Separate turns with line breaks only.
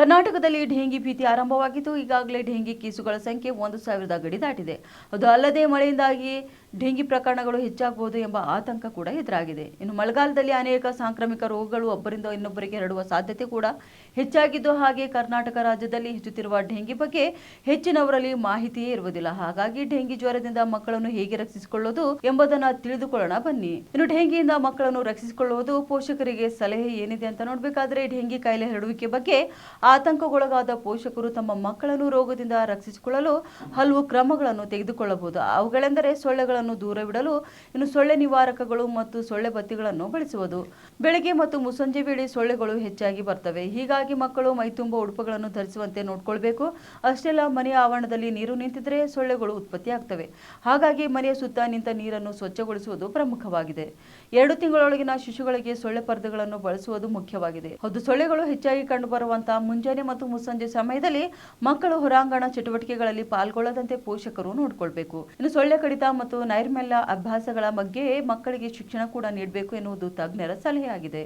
ಕರ್ನಾಟಕದಲ್ಲಿ ಡೆಂಗಿ ಭೀತಿ ಆರಂಭವಾಗಿದ್ದು ಈಗಾಗಲೇ ಡೆಂಗಿ ಕೇಸುಗಳ ಸಂಖ್ಯೆ ಒಂದು ಸಾವಿರದ ಗಡಿ ದಾಟಿದೆ. ಅದು ಅಲ್ಲದೆ ಮಳೆಯಿಂದಾಗಿ ಡೆಂಗಿ ಪ್ರಕರಣಗಳು ಹೆಚ್ಚಾಗಬಹುದು ಎಂಬ ಆತಂಕ ಕೂಡ ಎದುರಾಗಿದೆ. ಇನ್ನು ಮಳೆಗಾಲದಲ್ಲಿ ಅನೇಕ ಸಾಂಕ್ರಾಮಿಕ ರೋಗಗಳು ಒಬ್ಬರಿಂದ ಇನ್ನೊಬ್ಬರಿಗೆ ಹರಡುವ ಸಾಧ್ಯತೆ ಕೂಡ ಹೆಚ್ಚಾಗಿದ್ದು ಹಾಗೆ ಕರ್ನಾಟಕ ರಾಜ್ಯದಲ್ಲಿ ಹೆಚ್ಚುತ್ತಿರುವ ಡೆಂಗಿ ಬಗ್ಗೆ ಹೆಚ್ಚಿನವರಲ್ಲಿ ಮಾಹಿತಿಯೇ ಇರುವುದಿಲ್ಲ. ಹಾಗಾಗಿ ಡೆಂಗಿ ಜ್ವರದಿಂದ ಮಕ್ಕಳನ್ನು ಹೇಗೆ ರಕ್ಷಿಸಿಕೊಳ್ಳೋದು ಎಂಬುದನ್ನು ತಿಳಿದುಕೊಳ್ಳೋಣ ಬನ್ನಿ. ಇನ್ನು ಡೆಂಗಿಯಿಂದ ಮಕ್ಕಳನ್ನು ರಕ್ಷಿಸಿಕೊಳ್ಳುವುದು ಪೋಷಕರಿಗೆ ಸಲಹೆ ಏನಿದೆ ಅಂತ ನೋಡಬೇಕಾದ್ರೆ ಡೆಂಗಿ ಕಾಯಿಲೆ ಹರಡುವಿಕೆ ಬಗ್ಗೆ ಆತಂಕಗೊಳಗಾದ ಪೋಷಕರು ತಮ್ಮ ಮಕ್ಕಳನ್ನು ರೋಗದಿಂದ ರಕ್ಷಿಸಿಕೊಳ್ಳಲು ಹಲವು ಕ್ರಮಗಳನ್ನು ತೆಗೆದುಕೊಳ್ಳಬಹುದು. ಅವುಗಳೆಂದರೆ ಸೊಳ್ಳೆಗಳನ್ನು ದೂರವಿಡಲು ಇನ್ನು ಸೊಳ್ಳೆ ನಿವಾರಕಗಳು ಮತ್ತು ಸೊಳ್ಳೆ ಬತ್ತಿಗಳನ್ನು ಬಳಸುವುದು. ಬೆಳಗ್ಗೆ ಮತ್ತು ಮುಸಂಜೆ ವೇಳೆ ಸೊಳ್ಳೆಗಳು ಹೆಚ್ಚಾಗಿ ಬರ್ತವೆ. ಹೀಗಾಗಿ ಮಕ್ಕಳು ಮೈತುಂಬ ಉಡುಪುಗಳನ್ನು ಧರಿಸುವಂತೆ ನೋಡಿಕೊಳ್ಬೇಕು. ಅಷ್ಟೆಲ್ಲ ಮನೆಯ ಆವರಣದಲ್ಲಿ ನೀರು ನಿಂತಿದ್ರೆ ಸೊಳ್ಳೆಗಳು ಉತ್ಪತ್ತಿಯಾಗ್ತವೆ. ಹಾಗಾಗಿ ಮನೆಯ ಸುತ್ತ ನಿಂತ ನೀರನ್ನು ಸ್ವಚ್ಛಗೊಳಿಸುವುದು ಪ್ರಮುಖವಾಗಿದೆ. ಎರಡು ತಿಂಗಳೊಳಗಿನ ಶಿಶುಗಳಿಗೆ ಸೊಳ್ಳೆ ಪರ್ದೆಗಳನ್ನು ಬಳಸುವುದು ಮುಖ್ಯವಾಗಿದೆ. ಹೌದು, ಸೊಳ್ಳೆಗಳು ಹೆಚ್ಚಾಗಿ ಕಂಡುಬರುವಂತಹ ಮುಂಜಾನೆ ಮತ್ತು ಮುಸಂಜೆ ಸಮಯದಲ್ಲಿ ಮಕ್ಕಳು ಹೊರಾಂಗಣ ಚಟುವಟಿಕೆಗಳಲ್ಲಿ ಪಾಲ್ಗೊಳ್ಳದಂತೆ ಪೋಷಕರು ನೋಡಿಕೊಳ್ಬೇಕು. ಇನ್ನು ಸೊಳ್ಳೆ ಕಡಿತ ಮತ್ತು ನೈರ್ಮಲ್ಯ ಅಭ್ಯಾಸಗಳ ಬಗ್ಗೆ ಮಕ್ಕಳಿಗೆ ಶಿಕ್ಷಣ ಕೂಡ ನೀಡಬೇಕು ಎನ್ನುವುದು ತಜ್ಞರ ಸಲಹೆಯಾಗಿದೆ.